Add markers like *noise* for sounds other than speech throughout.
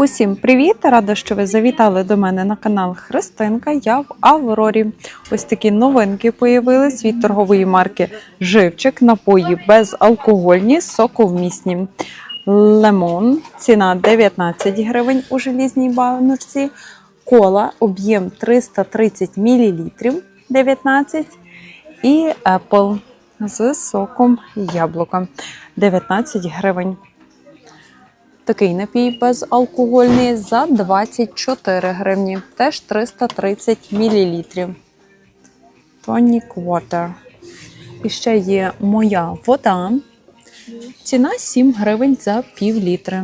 Усім привіт! Рада, що ви завітали до мене на канал Христинка. Я в Аврорі. Ось такі новинки появились від торгової марки Живчик. Напої безалкогольні, соковмісні. Лемон. Ціна 19 гривень у желізній баночці. Кола, об'єм 330 мл 19 і Apple з соком яблука 19 гривень. Такий напій безалкогольний за 24 гривні, теж 330 мл. Tonic Water. І ще є моя вода. Ціна 7 гривень за пів літри.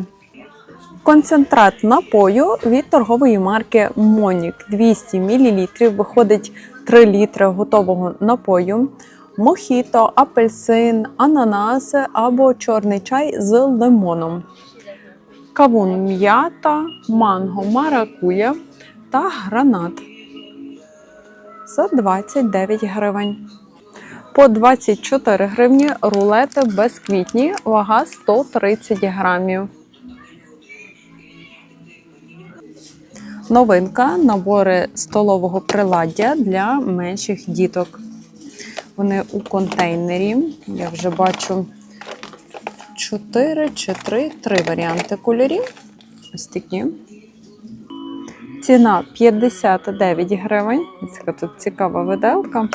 Концентрат напою від торгової марки Монік 200 мл. Виходить 3 літри готового напою. Мохіто, апельсин, ананаси або чорний чай з лимоном кавун м'ята, манго маракуя та гранат за 29 гривень. По 24 гривні рулети безквітні, вага 130 грамів. Новинка набори столового приладдя для менших діток. Вони у контейнері. Я вже бачу 4 чи 3, 3 варіанти кольорів. Ось такі. Ціна 59 гривень. Така тут цікава виделка.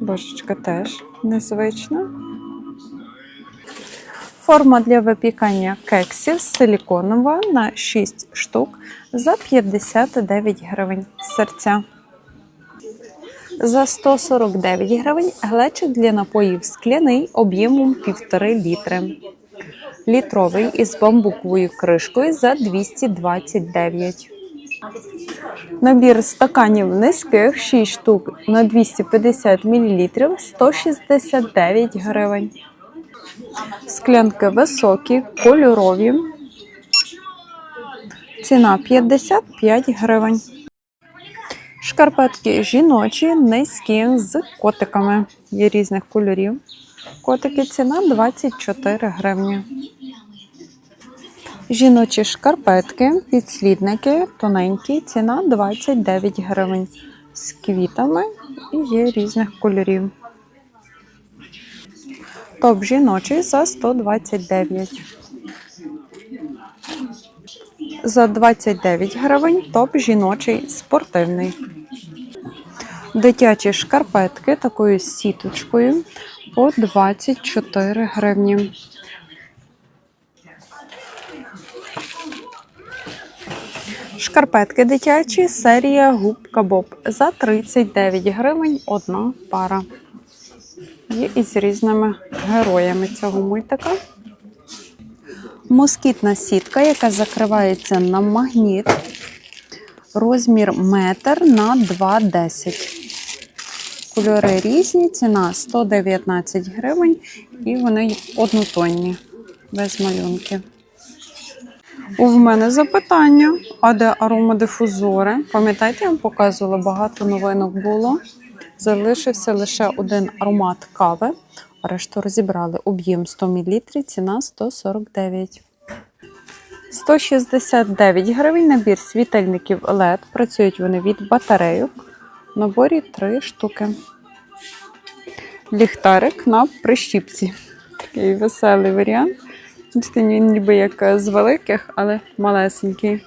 Божечка теж незвична. Форма для випікання кексів силіконова на 6 штук за 59 гривень серця. За 149 гривень глечик для напоїв скляний об'ємом 1,5 літри. Літровий із бамбуковою кришкою за 229. Набір стаканів низьких 6 штук на 250 мл 169 гривень. Склянки високі, кольорові. Ціна 55 гривень. Шкарпетки жіночі, низькі з котиками. Є різних кольорів. Котики ціна 24 гривні. Жіночі шкарпетки, підслідники, тоненькі, ціна 29 гривень. З квітами і є різних кольорів. Топ жіночий за 129. За 29 гривень топ жіночий спортивний. Дитячі шкарпетки такою сіточкою по 24 гривні. Шкарпетки дитячі, серія губка Боб за 39 гривень одна пара. Є із різними героями цього мультика. Москітна сітка, яка закривається на магніт. Розмір метр на 2,10. Кольори різні, ціна 119 гривень, і вони однотонні, без малюнки. У мене запитання: а де аромадифузори? Пам'ятаєте, я вам показувала, багато новинок було. Залишився лише один аромат кави. Решту розібрали. Об'єм 100 мл, ціна 149. 169 гривень набір світильників LED. Працюють вони від батарейок. Наборі 3 штуки. Ліхтарик на прищіпці. Такий веселий варіант. Він ніби як з великих, але малесенький.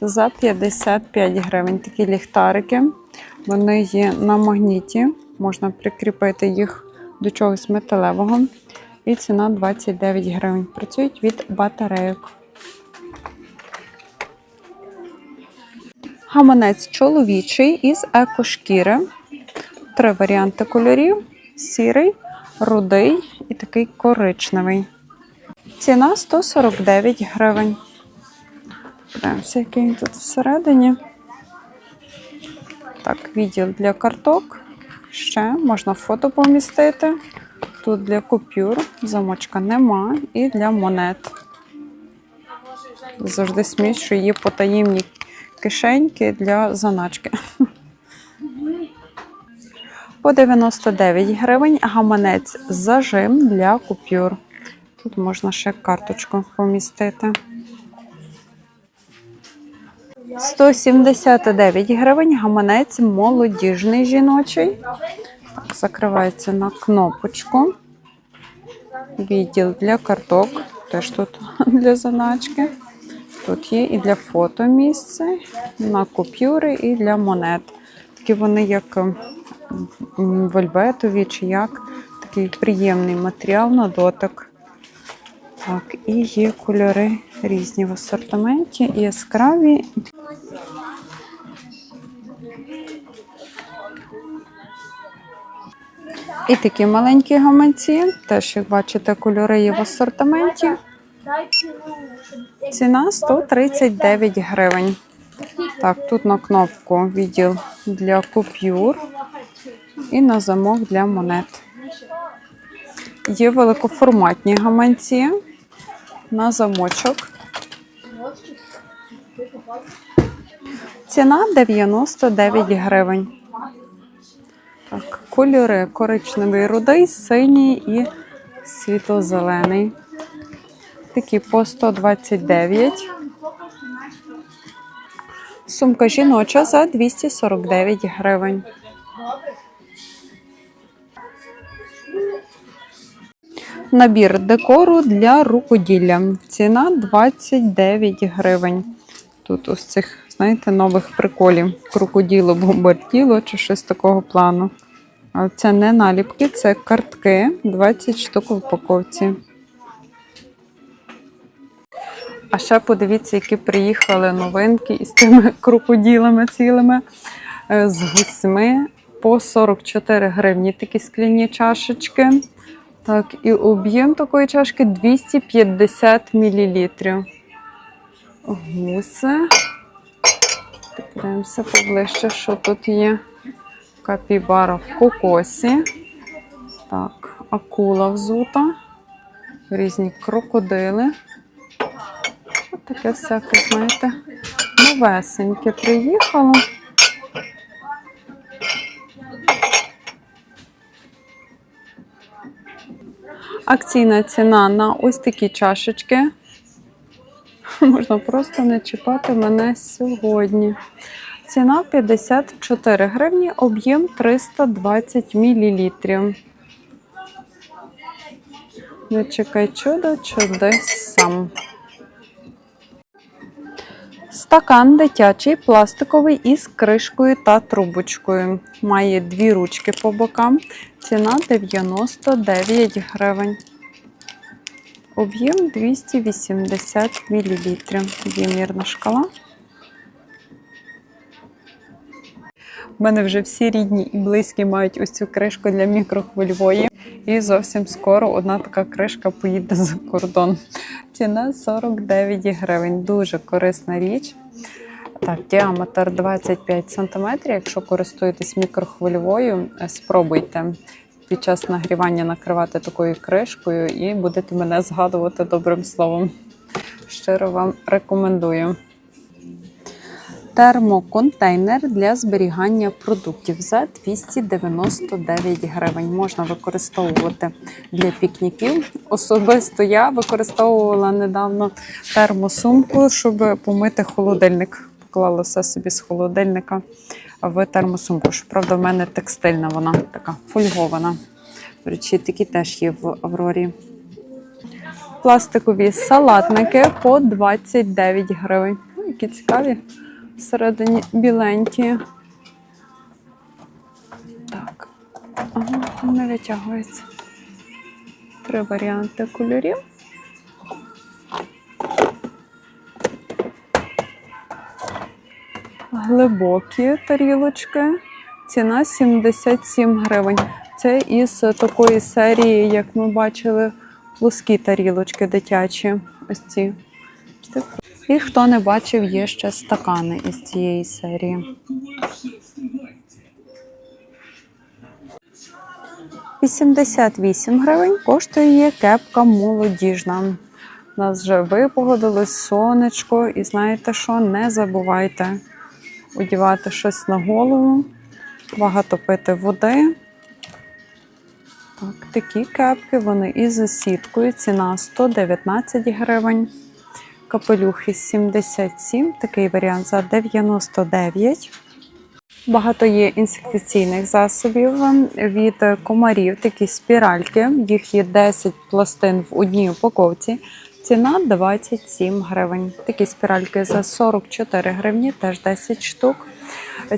За 55 гривень такі ліхтарики. Вони є на магніті. Можна прикріпити їх до чогось металевого. І ціна 29 гривень. Працюють від батарейок. Гаманець чоловічий із екошкіри. Три варіанти кольорів: сірий, рудий і такий коричневий. Ціна 149 гривень. Подивимося, який він тут всередині. Так, відділ для карток. Ще можна фото помістити. Тут для купюр замочка нема і для монет. Завжди що є потаємні кишеньки для заначки. По 99 гривень гаманець зажим для купюр. Тут можна ще карточку помістити. 179 гривень, гаманець молодіжний жіночий. Так, закривається на кнопочку. Відділ для карток, теж тут *laughs* для заначки. Тут є і для фото місце, на купюри, і для монет. Такі вони як м, м, чи як. Такий приємний матеріал на дотик. Так, і є кольори різні в асортименті, яскраві. І такі маленькі гаманці. Теж, як бачите, кольори є в асортименті. Ціна 139 гривень. Так, тут на кнопку відділ для купюр і на замок для монет. Є великоформатні гаманці на замочок. Ціна 99 гривень. Так, кольори коричневий рудий, синій і світло-зелений. Такі по 129. Сумка жіноча за 249 гривень. Набір декору для рукоділля. Ціна 29 гривень. Тут ось цих, знаєте, нових приколів. Крокоділо, бомбарділо чи щось такого плану. Це не наліпки, це картки. 20 штук в упаковці. А ще подивіться, які приїхали новинки із тими *laughs* крокоділами цілими е, з гусьми по 44 гривні. Такі скляні чашечки. Так, і об'єм такої чашки 250 мл. Гуси. Подивимося поближче, що тут є. Капібара в кокосі. Так, акула взута. Різні крокодили. Таке всяке, знаєте, новесеньке приїхало. Акційна ціна на ось такі чашечки. *laughs* Можна просто не чіпати мене сьогодні. Ціна 54 гривні, об'єм 320 мл. Не чекай чудо, чудес сам. Стакан дитячий, пластиковий із кришкою та трубочкою. Має дві ручки по бокам. Ціна 99 гривень. Об'єм 280 мл. Вимірна шкала. У мене вже всі рідні і близькі мають ось цю кришку для мікрохвильової. І зовсім скоро одна така кришка поїде за кордон. Ціна 49 гривень. Дуже корисна річ. Так, діаметр 25 см. Якщо користуєтесь мікрохвильовою, е, спробуйте під час нагрівання накривати такою кришкою і будете мене згадувати добрим словом. Щиро вам рекомендую. Термоконтейнер для зберігання продуктів за 299 гривень. Можна використовувати для пікніків. Особисто я використовувала недавно термосумку, щоб помити холодильник. Поклала все собі з холодильника в термосумку. Щоправда, в мене текстильна, вона така фольгована. До речі, такі теж є в Аврорі. Пластикові салатники по 29 гривень. Які цікаві всередині біленькі. Так, ага, не витягується. Три варіанти кольорів. Глибокі тарілочки. Ціна 77 гривень. Це із такої серії, як ми бачили, плоскі тарілочки дитячі. Ось ці. І хто не бачив, є ще стакани із цієї серії. 88 гривень коштує кепка молодіжна. У нас вже випогодилось сонечко, і знаєте що? Не забувайте одягати щось на голову, багато пити води. Так, такі кепки, вони із сіткою. Ціна 119 гривень. Капелюхи 77, такий варіант за 99. Багато є інсектиційних засобів від комарів, такі спіральки. Їх є 10 пластин в одній упаковці. Ціна 27 гривень. Такі спіральки за 44 гривні, теж 10 штук.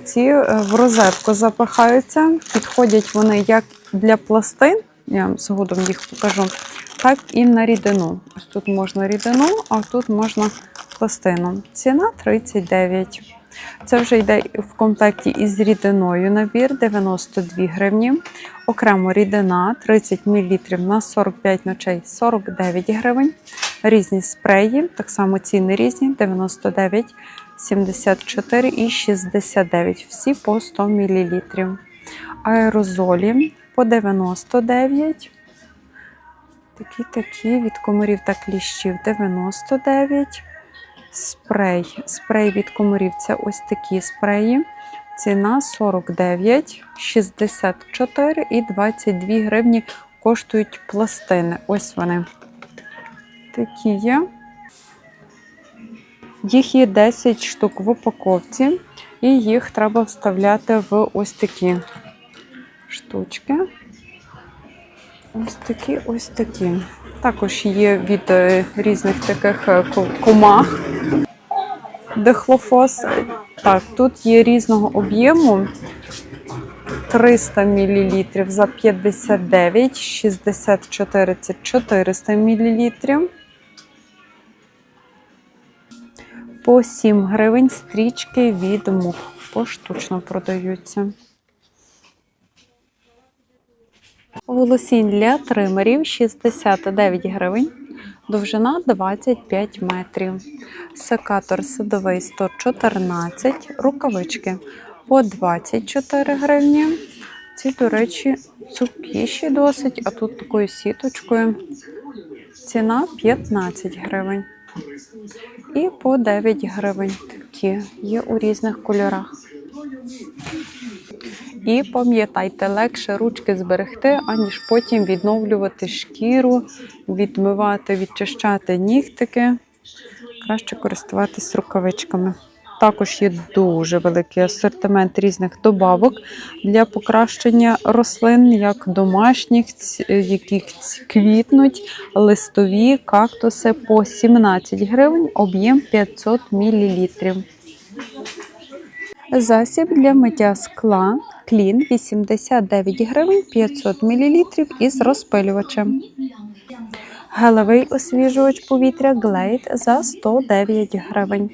Ці е, в розетку запихаються. Підходять вони як для пластин, я вам згодом їх покажу, так і на рідину. Ось тут можна рідину, а тут можна пластину. Ціна 39. Це вже йде в комплекті із рідиною набір 92 гривні. Окремо рідина 30 мл на 45 ночей 49 гривень. Різні спреї, так само ціни різні 99, 74 і 69. Всі по 100 мл. Аерозолі по 99. Такі такі від комарів та кліщів 99. Спрей. Спрей від комарів це ось такі спреї. Ціна 49, 64 і 22 гривні коштують пластини. Ось вони. Такі є. Їх є 10 штук в упаковці, і їх треба вставляти в ось такі штучки. Ось такі, ось такі. Також є від е, різних таких е, комах. Дихлофос. Так, тут є різного об'єму. 300 мл за 59, 64 це 400 мл. По 7 гривень стрічки від мух. Поштучно продаються. Волосінь для тримерів 69 гривень, довжина 25 метрів. Секатор садовий 114, рукавички по 24 гривні. Ці, до речі, цупкіші досить, а тут такою сіточкою. Ціна 15 гривень. І по 9 гривень такі є у різних кольорах. І пам'ятайте, легше ручки зберегти, аніж потім відновлювати шкіру, відмивати, відчищати нігтики. Краще користуватись рукавичками. Також є дуже великий асортимент різних добавок для покращення рослин, як домашніх, які квітнуть, листові, кактуси по 17 гривень, об'єм 500 мл. Засіб для миття скла клін 89 гривень 500 мл із розпилювачем. Гелевий освіжувач повітря Glade за 109 гривень.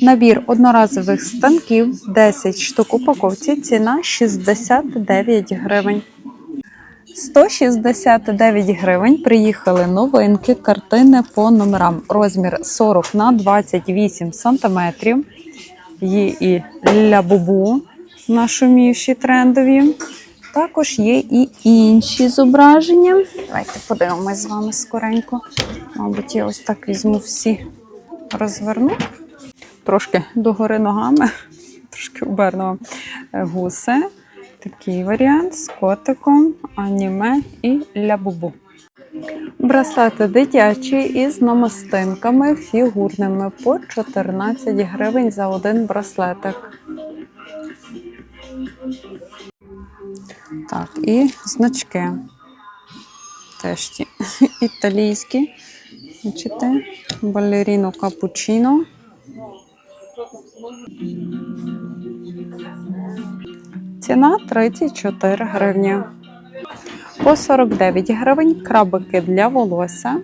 Набір одноразових станків 10 штук упаковці. Ціна 69 гривень. 169 гривень приїхали новинки картини по номерам. Розмір 40 на 28 сантиметрів. Є і ля-бубу, нашумівші трендові. Також є і інші зображення. Давайте подивимось з вами скоренько. Мабуть, я ось так візьму всі, розверну. Трошки догори ногами, *laughs* трошки оберну вам. Е, гуси. Такий варіант з котиком, аніме і ля-бубу. Браслети дитячі із намистинками фігурними по 14 гривень за один браслетик. Так, і значки. Теж ті *laughs* італійські. Бачите? Балеріно капучино. Ціна 34 гривні. По 49 гривень крабики для волосся.